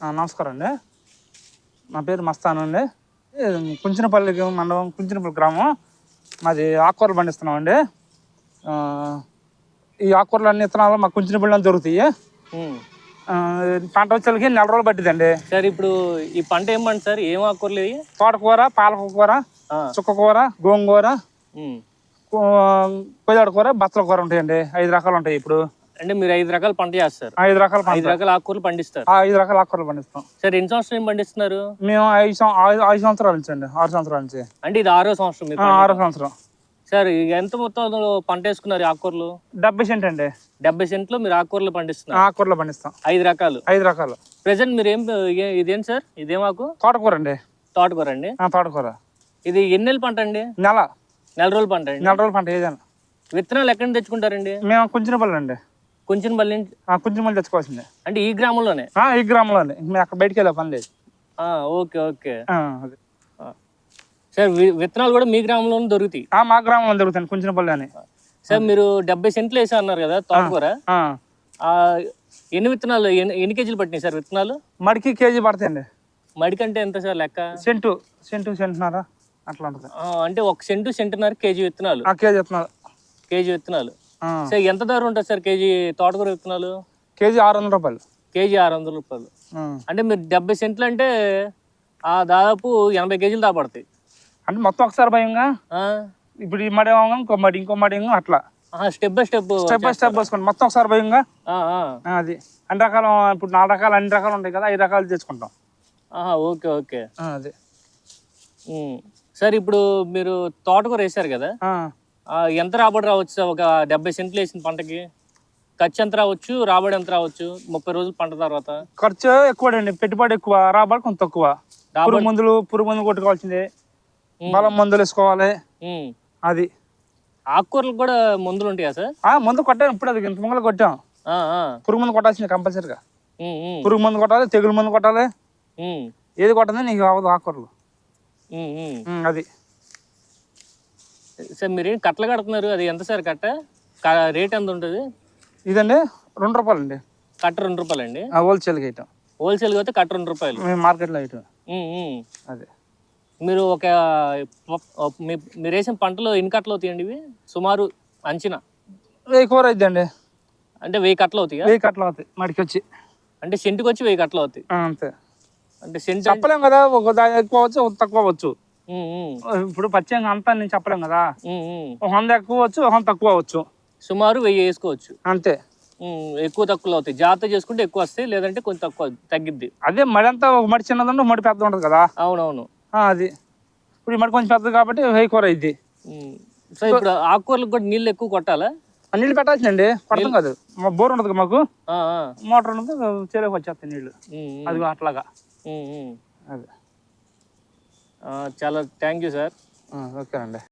నమస్కారం అండి. నా పేరు మస్తాను అండి. కుంచినపల్లి మండలం కుంచినపల్లి గ్రామం. మాది ఆకుకూరలు పండిస్తున్నాం అండి. ఆ, ఈ ఆకుకూరలు అన్ని విత్తనాలు మా కుంచినపల్లిలో దొరుకుతాయి. పంట వచ్చేకి నెల రోజులు పట్టిందండి సార్ ఇప్పుడు ఈ పంట ఏం పంట సార్? ఏం ఆకుకూరలు తోటకూర పాలకూర చుక్కకూర గోంగూర ఉమ్. కొయ్యాడ కూర బచ్చల కూర ఉంటాయండి. ఐదు రకాలు ఉంటాయి ఇప్పుడు. అంటే మీరు ఐదు రకాల పంట చేస్తారు. ఐదు రకాల ఐదు రకాల ఆకుకూరలు పండిస్తారు. ఐదు రకాల ఆకుకూరలు పండిస్తాం. సార్ ఎన్ని సంవత్సరాలు ఏం పండిస్తున్నారు? మేము ఐదు ఐదు సంవత్సరాల నుంచి అండి ఆరు సంవత్సరాల నుంచి. అంటే ఇది ఆరో సంవత్సరం మీరు ఆరో సంవత్సరం. సార్ ఎంత మొత్తంలో పంట వేసుకున్నారు ఆకుకూరలు? డెబ్బై సెంట్ అండి. డెబ్బై సెంట్లో మీరు ఆకుకూరలు పండిస్తున్నారు. ఆకుకూరలు పండిస్తాం. ఐదు రకాలు. ఐదు రకాలు. ప్రెసెంట్ మీరు ఏం ఇదేం సార్? ఇదేం ఆకు తోటకూర అండి. తోటకూర అండి. ఆ, తోటకూర. ఇది ఎన్ని నెలల పంట అండి? నెల. నెల రోజుల పంట అండి. నెల రోజుల పంట ఏదైనా. విత్తనాలు ఎక్కడి తెచ్చుకుంటారండి? మేము కుంచినపల్లి అండి. కొంచెం మళ్ళీ ఆ, కుంచినపల్లి తెచ్చుకోవాల్సిందే. అంటే ఈ గ్రామంలోనే? ఆ, ఈ గ్రామంలోనే. మేము అక్కడ బయటికి వెళ్ళే పని లేదు. ఆ, ఓకే ఓకే. ఆ, అది. సార్ వి- విత్తనాలు కూడా మీ గ్రామంలోనే దొరుకుతాయి? ఆ, మా గ్రామంలో దొరుకుతాయి కుంచినపల్లి అని. సార్ మీరు డెబ్బై సెంట్లు వేసా అన్నారు కదా తోటకూర. ఆ, ఆ, ఎన్ని విత్తనాలు ఎన్ని ఎన్ని కేజీలు పట్టినాయి సార్ విత్తనాలు? మడికి కేజీ పడతాయండి. మడికంటే ఎంత సార్ లెక్క? సెంటు సెంటు సెంటున్నారా అట్లా ఉంటుంది. ఆ, అంటే ఒక సెంటు సెంటున్నర కేజీ విత్తనాలు. ఆ కేజీ చెప్తున్నారు కేజీ విత్తనాలు. సార్ ఎంత ధర ఉంటుంది సార్ కేజీ తోటకూర విత్తనాలు? కేజీ ఆరు వందల రూపాయలు. కేజీ ఆరు వందల రూపాయలు. అంటే మీరు డెబ్బై సెంట్లు అంటే ఆ దాదాపు ఎనభై కేజీలు దా పడతాయి. అంటే మొత్తం ఒకసారి భయంగా? ఇప్పుడు ఈ మడి ఇంకో మడి ఇంకో మడి అట్లా. Step by step step by step వేసుకోండి. మొత్తం ఒకసారి భయంగా? అది. అన్ని రకాలు ఇప్పుడు నాలుగు రకాలు అన్ని రకాలు ఉంటాయి కదా ఐదు రకాలు తెచ్చుకుంటాం. Okay okay. అది. సార్ ఇప్పుడు మీరు తోటకూర వేశారు కదా? ఎంత రాబడి రావచ్చు? సార్ ఒక డెబ్బై సెంట్లు వేసిన పంటకి ఖర్చు ఎంత రావచ్చు? రాబడి ఎంత రావచ్చు? ముప్పై రోజులు పంట తర్వాత? ఖర్చు ఎక్కువ అండి పెట్టుబడి ఎక్కువ రాబడి కొంత తక్కువ పురుగు మందులు పురుగు మందులు కొట్టుకోవాల్సిందే. బలం మందులు వేసుకోవాలి. అది. ఆకుకూరలకు కూడా మందులు ఉంటాయా సార్? ఆ మందు కొట్టాం. ఇప్పుడు అది ఇంత ముంగలు కొట్టాం. పురుగు మందు కొట్టాల్సిందే కంపల్సరీగా. పురుగు మందు కొట్టాలి తెగులు మందు కొట్టాలి. ఏది కొట్టదు నీకు అవ్వదు ఆకుకూరలు. అది. సార్ మీరు కట్టలు కడుతున్నారు? అది ఎంత సార్ కట్ట? రేట్ ఎంత ఉంటుంది? ఇదండి రెండు రూపాయలు అండి కట్ట రెండు రూపాయలండి? హోల్సేల్గా వేయటం హోల్సేల్గా అయితే కట్ట రెండు రూపాయలు. మేము మార్కెట్లో ఉమ్. అదే. మీరు ఒక మీరు వేసిన పంటలో ఎన్ని కట్టలు అవుతాయండి ఇవి? సుమారు అంచనా? వెయ్యి కూర అయిద్దండి. అంటే వెయ్యి కట్టలు అవుతాయా? వెయ్యి కట్టలు అవుతాయి మడికి వచ్చి అంటే సెంటుకి వచ్చి వెయ్యి కట్టలు అవుతాయి. అంతే. అంటే సెంట్ అంటే- చెప్పలేం కదా ఒక ఎక్కువ వచ్చు ఒక తక్కువ వచ్చు ఉమ్, ఉమ్, ఇప్పుడు పచ్చంగా అంతా నేను చెప్పలేం కదా. ఒక వంద ఎక్కువ వచ్చు ఒక వంద తక్కువ వచ్చు. సుమారు వెయ్యి వేసుకోవచ్చు. అంతే. ఎక్కువ తక్కువ అవుతాయి. జాగ్రత్త చేసుకుంటే ఎక్కువ వస్తాయి లేదంటే కొంచెం తక్కువ తగ్గిద్ది. అదే మడి అంతా ఒక మడి చిన్నది ఒక మడి పెద్ద ఉంటుంది కదా. అవునవును. అది. ఇప్పుడు ఈ మడి కొంచెం పెద్దది కాబట్టి వెయ్యి కూర ఉమ్. సో ఇప్పుడు ఆకుకూరలకు కూడా నీళ్ళు ఎక్కువ కొట్టాలా? నీళ్ళు పెట్టాల్సిందండి. పడతాం కాదు. మా బోర్ కదా మాకు. మోటార్ ఉంటుంది చెరువుకి వచ్చేస్తాయి నీళ్ళు. అది అట్లాగా. అదే. చాలా థ్యాంక్ యూ సార్. ఓకే అండి